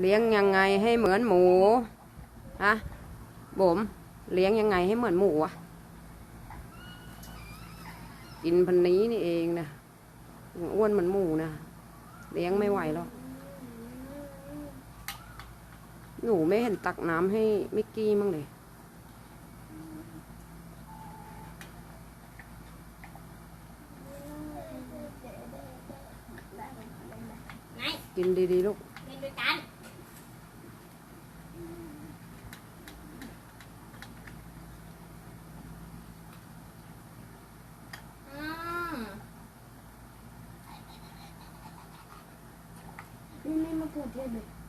เลี้ยงยังไงให้เหมือนหมูฮะบมเลี้ยงยังไงให้เหมือนหมูอะกินพันนี้นี่เองนะอ้วนเหมือนหมูนะเลี้ยงไม่ไหวหรอกหนูไม่เห็นตักน้ำให้มิกกี้มั่งเลยไงกินดีๆลูกเล่นด้วยกันอืม นี่นี่ม